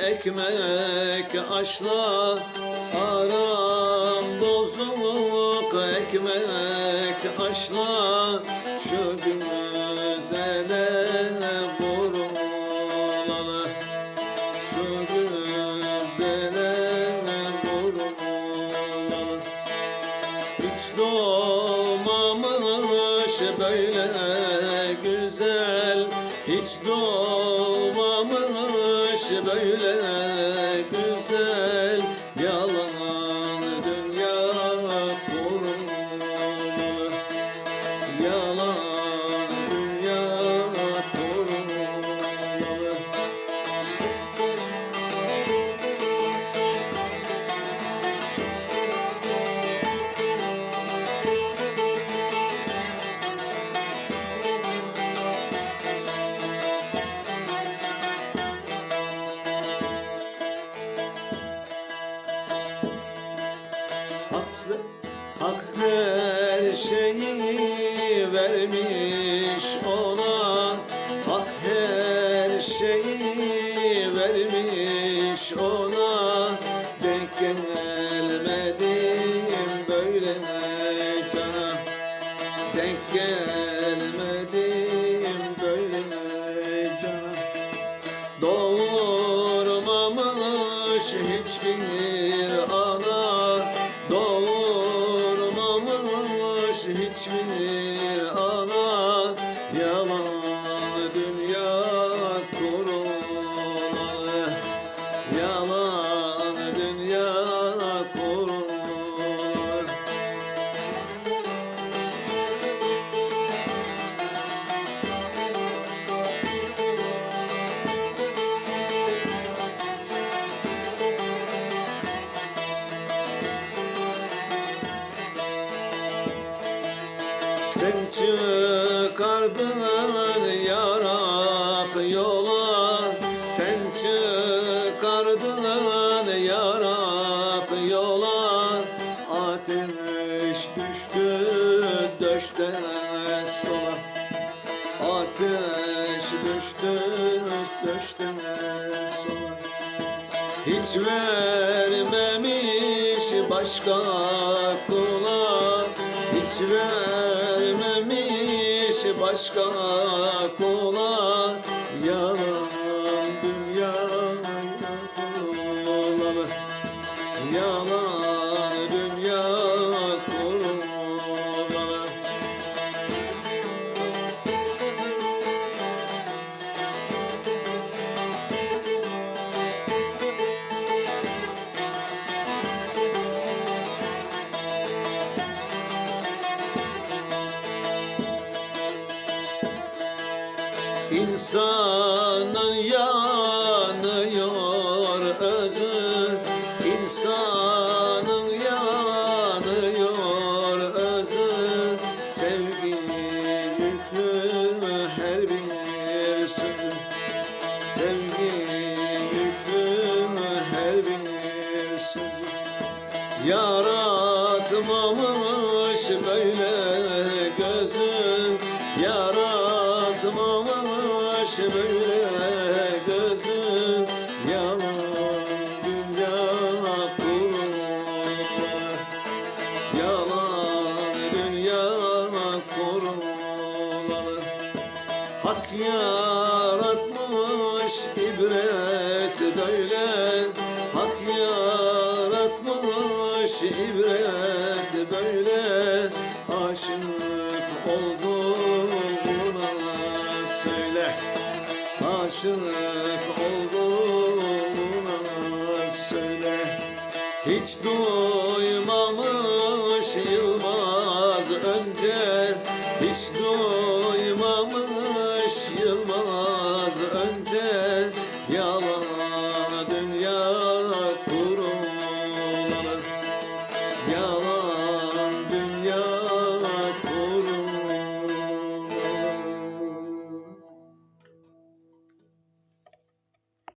ekmek aşla Aram bozuk ekmek aşla Şu güzele vurulalı Şu güzele vurulalı hiç doğmamış böyle güzel. Hiç doğmamış böyle güzel vermiş ona Hak her şeyi vermiş ona. Denk gelmedim böyle cana Denk gelmedim böyle cana Doğurmamış hiçbir hiçbir Sen çıkardın yarak yola Sen çıkardın yarak yola Ateş düştü döşten sola. Ateş düştü döşten sola. Hiç vermemiş başka Hiç vermemiş başka kula. Yalan dünya kulalı Yalan İnsanın yanıyor özü İnsanın yanıyor özü Sevgi yüklü her bir sözü Sevgi yüklü her bir sözü Yaratmamış böyle Hak yaratmış ibret böyle. Hak yaratmış ibret böyle. Aşık olduğuna söyle. Aşık olduğuna söyle. Hiç duymamış Yılmaz önce Hiç duymamış ya